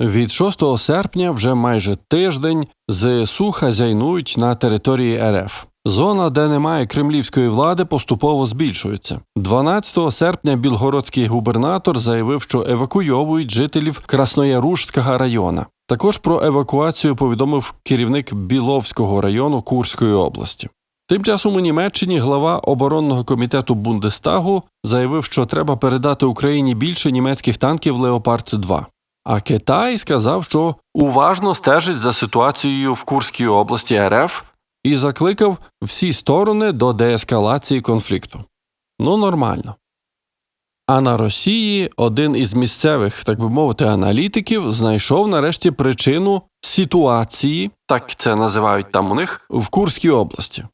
Від 6 серпня вже майже тиждень ЗСУ хазяйнують на території РФ. Зона, де немає кремлівської влади, поступово збільшується. 12 серпня білгородський губернатор заявив, що евакуйовують жителів Красноярушського району. Також про евакуацію повідомив керівник Біловського району Курської області. Тим часом у Німеччині глава оборонного комітету Бундестагу заявив, що треба передати Україні більше німецьких танків Леопард 2 А Китай сказав, що уважно стежить за ситуацією в Курській області РФ і закликав всі сторони до деескалації конфлікту. Ну, нормально. А на Росії один із місцевих, так би мовити, аналітиків знайшов нарешті причину ситуації, так це називають там у них, в Курській області.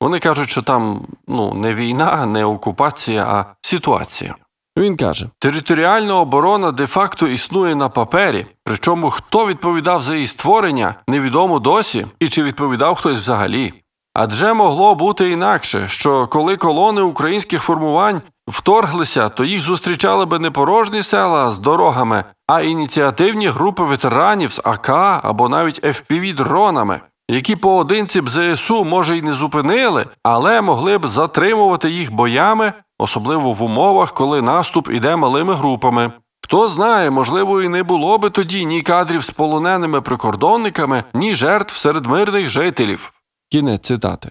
Вони кажуть, що там ну, не війна, не окупація, а ситуація. Він каже: територіальна оборона де-факто існує на папері, причому хто відповідав за її створення, невідомо досі, і чи відповідав хтось взагалі. Адже могло бути інакше, що коли колони українських формувань вторглися, то їх зустрічали би не порожні села з дорогами, а ініціативні групи ветеранів з АК або навіть FPV-дронами, які поодинці б ЗСУ, може, й не зупинили, але могли б затримувати їх боями, особливо в умовах, коли наступ іде малими групами. Хто знає, можливо, і не було би тоді ні кадрів з полоненими прикордонниками, ні жертв серед мирних жителів. Кінець цитати.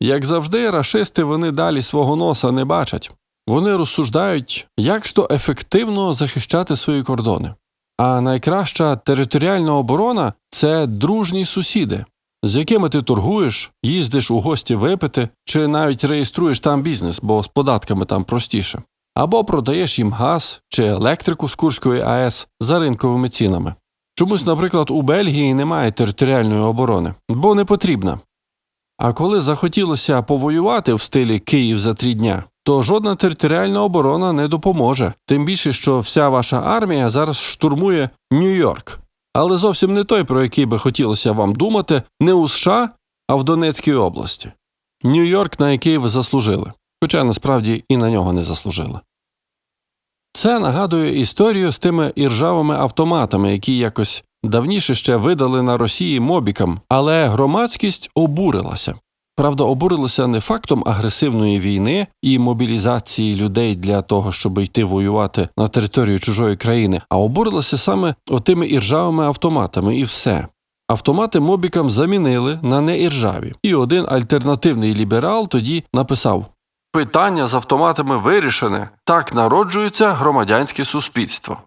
Як завжди, рашисти вони далі свого носа не бачать. Вони розсуждають, як ж то ефективно захищати свої кордони. А найкраща територіальна оборона це дружні сусіди, з якими ти торгуєш, їздиш у гості випити, чи навіть реєструєш там бізнес, бо з податками там простіше, або продаєш їм газ чи електрику з Курської АЕС за ринковими цінами. Чомусь, наприклад, у Бельгії немає територіальної оборони, бо не потрібна. А коли захотілося повоювати в стилі Київ за три дня, то жодна територіальна оборона не допоможе, тим більше, що вся ваша армія зараз штурмує Нью-Йорк. Але зовсім не той, про який би хотілося вам думати, не у США, а в Донецькій області. Нью-Йорк, на який ви заслужили, хоча насправді і на нього не заслужили. Це нагадує історію з тими іржавими автоматами, які якось давніше ще видали на Росії мобікам, але громадськість обурилася. Правда, обурилася не фактом агресивної війни і мобілізації людей для того, щоб йти воювати на територію чужої країни, а обурилася саме отими іржавими автоматами, і все. Автомати мобікам замінили на неіржаві. І один альтернативний ліберал тоді написав: Питання з автоматами вирішене. Так народжується громадянське суспільство.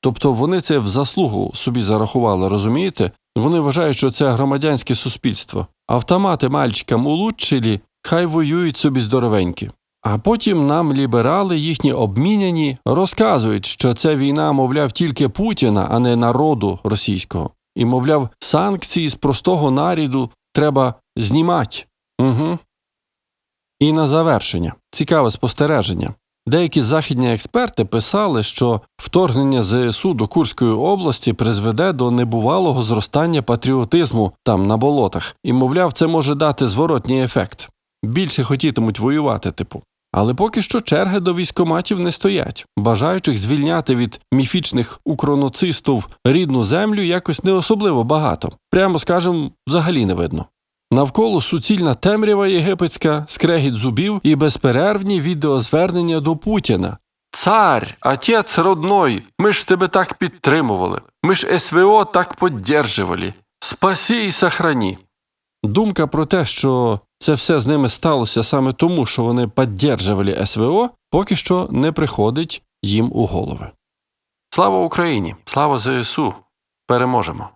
Тобто вони це в заслугу собі зарахували, розумієте? Вони вважають, що це громадянське суспільство. Автомати мальчикам улучшили, хай воюють собі здоровенькі. А потім нам ліберали, їхні обміняні, розказують, що це війна, мовляв, тільки Путіна, а не народу російського. І, мовляв, санкції з простого наряду треба знімати. Угу. І на завершення цікаве спостереження. Деякі західні експерти писали, що вторгнення ЗСУ до Курської області призведе до небувалого зростання патріотизму там на болотах, і, мовляв, це може дати зворотній ефект. Більше хотітимуть воювати, типу. Але поки що черги до військоматів не стоять. Бажаючих звільняти від міфічних укроноцистів рідну землю якось не особливо багато. Прямо скажем, взагалі не видно. Навколо суцільна темрява єгипетська, скрегіт зубів і безперервні відеозвернення до Путіна. Цар, отець родной, ми ж тебе так підтримували. Ми ж СВО так поддерживали. Спаси і сохрані. Думка про те, що це все з ними сталося саме тому, що вони поддерживали СВО, поки що не приходить їм у голови. Слава Україні! Слава ЗСУ! Переможемо!